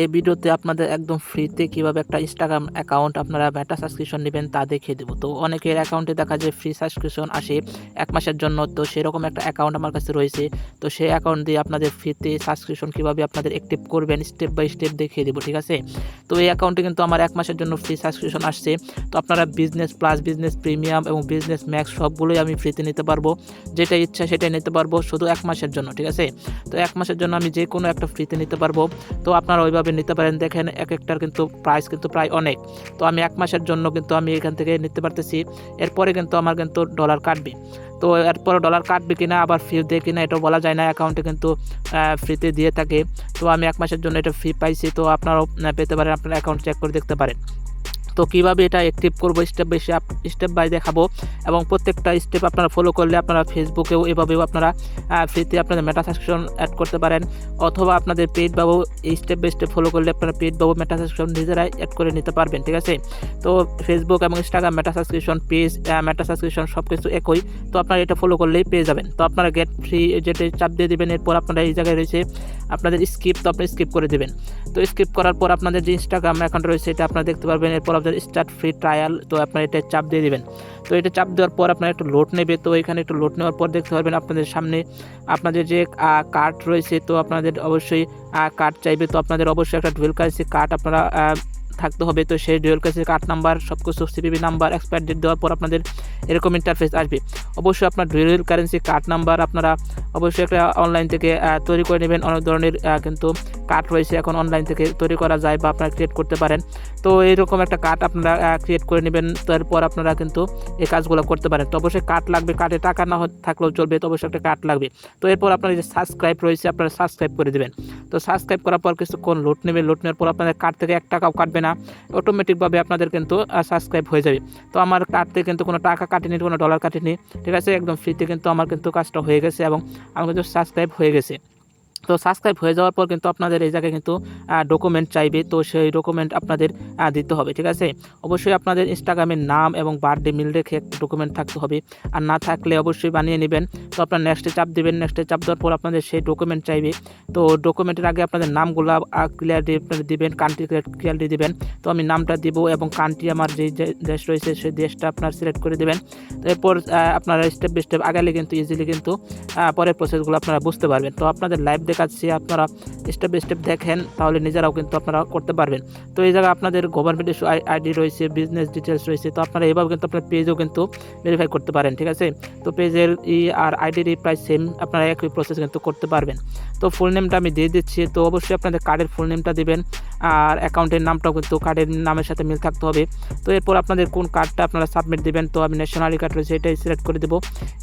এই ভিডিওতে আপনাদের একদম ফ্রিতে কীভাবে একটা ইনস্টাগ্রাম অ্যাকাউন্ট আপনারা মেটা সাবস্ক্রিপশন নেবেন তা দেখিয়ে দেবো। তো অনেকের অ্যাকাউন্টে দেখা যায় ফ্রি সাবস্ক্রিপশন আসে এক মাসের জন্য, তো সেরকম একটা অ্যাকাউন্ট আমার কাছে রয়েছে। তো সেই অ্যাকাউন্ট দিয়ে আপনাদের ফ্রিতে সাবস্ক্রিপশন কীভাবে আপনাদের অ্যাক্টিভ করবেন স্টেপ বাই স্টেপ দেখিয়ে দেবো, ঠিক আছে? তো এই অ্যাকাউন্টে কিন্তু আমার এক মাসের জন্য ফ্রি সাবস্ক্রিপশন আসছে। তো আপনারা বিজনেস প্লাস বিজনেস প্রিমিয়াম এবং বিজনেস ম্যাক্স সবগুলোই আমি ফ্রিতে নিতে পারব। যেটা ইচ্ছা সেটাই নিতে পারব, শুধু এক মাসের জন্য, ঠিক আছে? তো এক মাসের জন্য আমি যে কোনো একটা ফ্রিতে নিতে পারব। তো আপনারা ওইভাবে নিতে পারেন। দেখেন এক একটার কিন্তু প্রাইস কিন্তু প্রায় অনেক। তো আমি এক মাসের জন্য কিন্তু আমি এখান থেকে নিতে পারতেছি। এরপরে কিন্তু আমার কিন্তু ডলার কাটবে। তো এরপরে ডলার কাটবে কিনা, আবার ফি দেয় কিনা, এটা বলা যায় না। অ্যাকাউন্টে কিন্তু ফ্রিতে দিয়ে থাকে। তো আমি এক মাসের জন্য এটা ফি পাইছি। তো আপনারাও পেতে পারেন। আপনার অ্যাকাউন্ট চেক করে দেখতে পারেন। তো কীভাবে এটা অ্যাক্টিভ করব step by step step by দেখাবো এবং প্রত্যেকটা স্টেপ আপনারা ফলো করলে আপনারা ফেসবুকেও এভাবেও আপনারা ফ্রিতে আপনাদের মেটা সাবস্ক্রিপশন অ্যাড করতে পারেন। অথবা আপনাদের পেড বাবু এই স্টেপ বাই স্টেপ ফলো করলে আপনারা পেড বাবু মেটা সাবস্ক্রিপশন নিজেরাই অ্যাড করে নিতে পারবেন, ঠিক আছে? তো ফেসবুক এবং Instagram Meta subscription page Meta subscription সব কিছু একই। তো আপনারা এটা ফলো করলেই পেয়ে যাবেন। তো আপনারা গেট ফ্রি যেটা চাপ দিয়ে দেবেন। এরপর আপনারা এই জায়গায় রয়েছে আপনাদের স্কিপ, তো আপনি স্কিপ করে দেবেন। তো স্কিপ করার পর আপনাদের যে ইনস্টাগ্রাম অ্যাকাউন্ট রয়েছে, এটা আপনারা দেখতে পারবেন। এরপর আপনাদের স্টার্ট ফ্রি ট্রায়াল তো আপনারা এটা চাপ দিয়ে দেবেন। তো এটা চাপ দেওয়ার পর আপনারা একটু লোড নেবে। তো এখানে একটু লোড নেওয়ার পর দেখতে পারবেন আপনাদের সামনে আপনাদের যে কার্ড রয়েছে, তো আপনাদের অবশ্যই কার্ড চাইবে। তো আপনাদের অবশ্যই একটা ডুয়েল কারেন্সি কার্ড আপনারা থাকতে হবে। তো সেই ডুয়েল কারেন্সি কার্ড নাম্বার সব কিছু সিপিবি নাম্বার এক্সপায়ার ডেট দেওয়ার পর আপনাদের এরকম ইন্টারফেস আসবে। অবশ্যই আপনার ডুয়েল কারেন্সি কার্ড নাম্বার আপনারা অবশ্যই একটা অনলাইন থেকে তৈরি করে নেবেন। অনেক ধরনের কিন্তু কার্ড রয়েছে এখন অনলাইন থেকে তৈরি করা যায় বা আপনারা ক্রিয়েট করতে পারেন। তো এইরকম একটা কার্ড আপনারা ক্রিয়েট করে নেবেন। তারপর আপনারা কিন্তু এই কাজগুলো করতে পারেন। তো অবশ্যই কার্ড লাগবে। কার্ডে টাকা না থাকলেও চলবে, তো অবশ্যই একটা কার্ড লাগবে। তো এরপর আপনার যে সাবস্ক্রাইব রয়েছে, আপনারা সাবস্ক্রাইব করে দেবেন। তো সাবস্ক্রাইব করার পর কিছুক্ষণ লোড নেবে লোড নেওয়ার পর আপনাদের কার্ড থেকে এক টাকাও কাটবে না অটোমেটিকভাবে আপনাদের কিন্তু সাবস্ক্রাইব হয়ে যাবে। তো আমার কার্ড থেকে কিন্তু কোনো টাকা কাটেনি, কোনো ডলার কাটেনি, ঠিক আছে? একদম ফ্রিতে কিন্তু আমার কিন্তু কাজটা হয়ে গেছে এবং আমার কিন্তু সাবস্ক্রাইব হয়ে গেছে। তো সাবস্ক্রাইব হয়ে যাওয়ার পর কিন্তু আপনাদের এই জায়গায় কিন্তু ডকুমেন্ট চাইবে। তো সেই ডকুমেন্ট আপনাদের দিতে হবে, ঠিক আছে? অবশ্যই আপনাদের ইনস্টাগ্রামের নাম এবং বার্থডে মিল রেখে ডকুমেন্ট থাকতে হবে। আর না থাকলে অবশ্যই বানিয়ে নেবেন। তো আপনার নেক্সটে চাপ দেবেন নেক্সটে চাপ দেওয়ার পর আপনাদের সেই ডকুমেন্ট চাইবে। তো ডকুমেন্টের আগে আপনাদের নামগুলো ক্লিয়ারলি দিবেন কান্ট্রি ক্লিয়ারলি দেবেন। তো আমি নামটা দিব এবং কান্ট্রি আমার যে দেশ রয়েছে, সেই দেশটা আপনার সিলেক্ট করে দেবেন। তো এরপর আপনারা স্টেপ বাই স্টেপ আগালে কিন্তু ইজিলি কিন্তু পরের প্রসেসগুলো আপনারা বুঝতে পারবেন। তো আপনাদের লাইভ দেখাচ্ছি আপনারা স্টেপ বাই স্টেপ দেখেন, তাহলে নিজেরাও কিন্তু আপনারা করতে পারবেন। তো এই জায়গায় আপনাদের গভর্নমেন্ট ইস্যু আইডি রয়েছে বিজনেস ডিটেলস রয়েছে, তো আপনারা এভাবে কিন্তু আপনার পেজও কিন্তু ভেরিফাই করতে পারেন, ঠিক আছে? তো পেজের ই আর আইডির প্রায় সেম আপনারা একই প্রসেস কিন্তু করতে পারবেন। তো ফুল নেমটা আমি দিয়ে দিচ্ছি, তো অবশ্যই আপনাদের কার্ডের ফুল নেমটা দেবেন, আর অ্যাকাউন্টের নামটাও কিন্তু কার্ডের নামের সাথে মিল থাকতে হবে। তো এরপর আপনাদের কোন কার্ডটা আপনারা সাবমিট দিবেন, তো আমি ন্যাশনালি কার্ড রয়েছে, এটাই সিলেক্ট করে দেবো।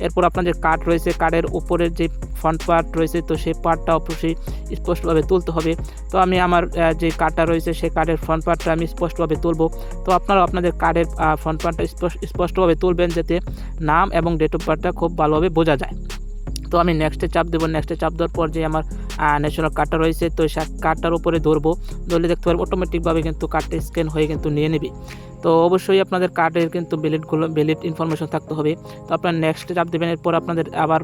এরপর আপনাদের কার্ড রয়েছে কার্ডের উপরের যে ফ্রন্ট পার্ট রয়েছে, তো সেই পার্টটা অবশ্যই স্পষ্টভাবে তুলতে হবে। তো আমি আমার যে কার্ডটা রয়েছে সেই কার্ডের ফ্রন্ট পার্টটা আমি স্পষ্টভাবে তুলবো। তো আপনারা আপনাদের কার্ডের ফ্রন্ট পার্টটা স্পষ্টভাবে তুলবেন যাতে নাম এবং ডেট অফ বার্থটা খুব ভালোভাবে বোঝা যায়। তো আমি নেক্সটে চাপ দেবো। নেক্সটে চাপ দেওয়ার পর যে আমার ন্যাশনাল কার্ডটা রয়েছে, তো সেই কার্ডটার উপরে ধরবো। ধরলে দেখতে পারব অটোমেটিকভাবে কিন্তু কার্ডটা স্ক্যান হয়ে কিন্তু নিয়ে নেবে। তো অবশ্যই আপনাদের কার্ডের কিন্তু ভ্যালিডগুলো ভ্যালিড ইনফরমেশন থাকতে হবে। তো আপনার নেক্সট চাপ দেবেন, এরপর আপনাদের আবার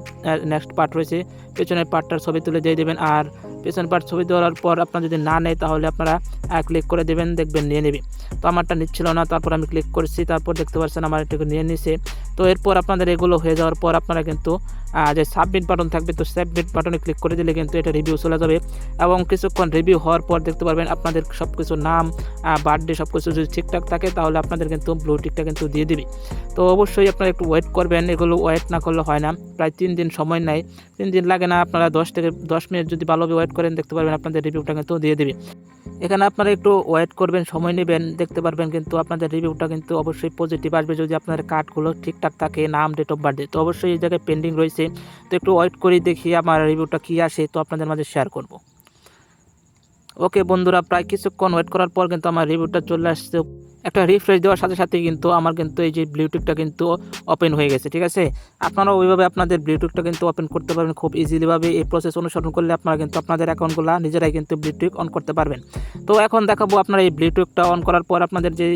নেক্সট পার্ট রয়েছে। পেছনের পার্টটার ছবি তুলে দিয়ে দেবেন আর পেছনের পার্ট ছবি দেওয়ার পর আপনার যদি না নেয় তাহলে আপনারা ক্লিক করে দেবেন, দেখবেন নিয়ে নেবে। তো আমারটা নিচ্ছিল না, তারপর আমি ক্লিক করেছি, তারপর দেখতে পাচ্ছেন আমার এটাকে নিয়ে নিছে। তো এরপর আপনাদের এগুলো হয়ে যাওয়ার পর আপনারা কিন্তু যে সাবমিট বাটন থাকবে, তো সাবমিট বাটনে ক্লিক করে দিলে কিন্তু এটা রিভিউ চলে যাবে। এবং কিছুক্ষণ রিভিউ হওয়ার পর দেখতে পারবেন আপনাদের সব কিছু নাম বার্থডে সব কিছু যদি ঠিকঠাক থাকে তাহলে আপনাদের কিন্তু ব্লু টিকটা কিন্তু দিয়ে দিবে। তো অবশ্যই আপনারা একটু ওয়েট করবেন, এগুলো ওয়েট না করলে হয় না। প্রায় তিন দিন সময় নেয়। তিন দিন লাগে না, আপনারা দশ থেকে দশ মিনিট যদি ভালোভাবে ওয়েট করেন, দেখতে পারবেন আপনাদের রিভিউটা কিন্তু দিয়ে দেবে। এখানে আপনারা একটু ওয়েট করবেন, সময় নেবেন, দেখতে পারবেন কিন্তু আপনাদের রিভিউটা কিন্তু অবশ্যই পজিটিভ আসবে যদি আপনাদের কার্ডগুলো ঠিকঠাক থাকে, নাম ডেট অফ বার্থডে তো অবশ্যই এই জায়গায় পেন্ডিং রয়েছে। তো একটু ওয়েট করে দেখি আমার রিভিউটা কী আসে, তো আপনাদের মাঝে শেয়ার করব। ওকে বন্ধুরা, প্রায় কিছুক্ষণ ওয়েট করার পর কিন্তু আমার রিভিউটা চলে আসছে। একটা রিফ্রেশ দেওয়ার সাথে সাথে কিন্তু আমার কিন্তু এই যে ব্লুটুথটা কিন্তু ওপেন হয়ে গেছে, ঠিক আছে? আপনারা ওইভাবে আপনাদের ব্লুটুথটা কিন্তু ওপেন করতে পারবেন খুব ইজিলিভাবে এই প্রসেস অনুসরণ করলে আপনারা কিন্তু আপনাদের অ্যাকাউন্টগুলো নিজেরাই কিন্তু ব্লুটুথ অন করতে পারবেন। তো এখন দেখাবো আপনার এই ব্লুটুথটা অন করার পর আপনাদের যে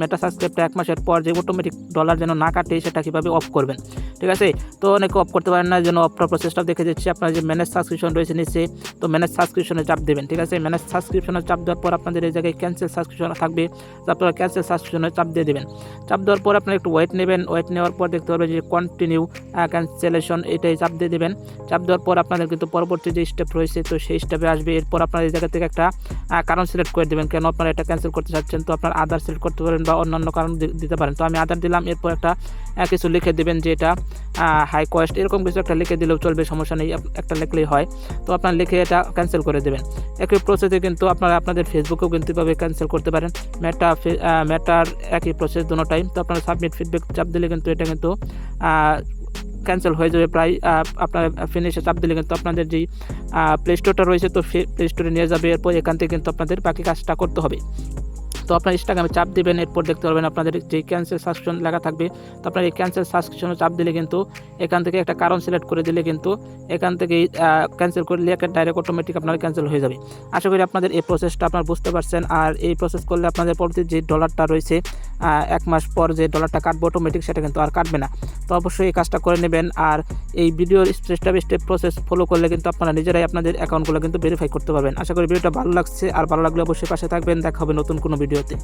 মেটা সাবস্ক্রাইবটা এক মাসের পর যে অটোমেটিক ডলার যেন না কাটে সেটা কীভাবে অফ করবেন। ঠিক আছে? তো অনেকে অফ করতে পারেন না, যেন অফ করার প্রসেসটা দেখে দিচ্ছি আপনার যে ম্যানেজ সাবস্ক্রিপশন রয়েছে নিচে, তো ম্যানেজ সাবস্ক্রিপশনে চাপ দেবেন, ঠিক আছে? ম্যানেজ সাবস্ক্রিপশনে চাপ দেওয়ার পর আপনাদের এই জায়গায় ক্যান্সেল সাবস্ক্রিপশন থাকবে। তো আপনারা ক্যান্সেল সাবস্ক্রিপশনে চাপ দিয়ে দেবেন। চাপ দেওয়ার পর আপনারা একটু ওয়েট নেবেন। ওয়েট নেওয়ার পর দেখতে পারবেন যে কন্টিনিউ ক্যান্সেলেশন এটাই চাপ দিয়ে দেবেন। চাপ দেওয়ার পর আপনাদের কিন্তু পরবর্তী যে স্টেপ রয়েছে, তো সেই স্টেপে আসবে। এরপর আপনার এই জায়গা থেকে একটা কারণ সিলেক্ট করে দেবেন কেন আপনারা এটা ক্যান্সেল করতে চাচ্ছেন? তো আপনার আধার সিলেক্ট করতে পারেন বা অন্যান্য কারণ দিতে পারেন। তো আমি আধার দিলাম, এরপর একটা কিছু লিখে দেবেন যে এটা হাই কস্ট এরকম কিছু একটা লিখে দিলেও চলবে, সমস্যা নেই একটা লিখলেই হয়। তো আপনার লিখে এটা ক্যান্সেল করে দেবেন। একই প্রসেসে কিন্তু আপনারা আপনাদের ফেসবুকেও কিন্তু এভাবে ক্যান্সেল করতে পারেন। মেটা মেটার একই প্রসেস দুটো টাইম তো আপনারা সাবমিট ফিডব্যাক চাপ দিলে কিন্তু এটা কিন্তু ক্যান্সেল হয়ে যাবে প্রায় আপনার ফিনিশে চাপ দিলে কিন্তু আপনাদের যেই প্লে স্টোরটা রয়েছে, তো প্লে স্টোরে নিয়ে যাবে। এরপর এখান থেকে কিন্তু আপনাদের বাকি কাজটা করতে হবে। তো আপনার ইনস্টাগ্রামে চাপ দিবেন, এরপর দেখতে পারবেন আপনাদের যে ক্যান্সেল সাবস্ক্রিপশন লেখা থাকবে। তো আপনার এই ক্যান্সেল সাবস্ক্রিপশনে চাপ দিলে কিন্তু এখান থেকে একটা কারণ সিলেক্ট করে দিলে কিন্তু এখান থেকে ক্যান্সেল করলে একটা ডাইরেক্ট অটোমেটিক আপনার ক্যান্সেল হয়ে যাবে। আশা করি আপনাদের এই প্রসেসটা আপনার বুঝতে পারছেন। আর এই প্রসেস করলে আপনাদের পরবর্তী যে ডলারটা রয়েছে এক মাস পর যে ডলারটা কাটবে অটোমেটিক সেটা কিন্তু আর কাটবে না। তো অবশ্যই এই কাজটা করে নেবেন। আর এই ভিডিওর স্টেপ স্টেপ প্রসেস ফলো করলে কিন্তু আপনারা নিজেরাই আপনাদের অ্যাকাউন্টগুলো কিন্তু ভেরিফাই করতে পারবেন। আশা করি ভিডিওটা ভালো লাগছে। আর ভালো লাগলে অবশ্যই পাশে থাকবেন। দেখা হবে নতুন কোনো ভিডিওতে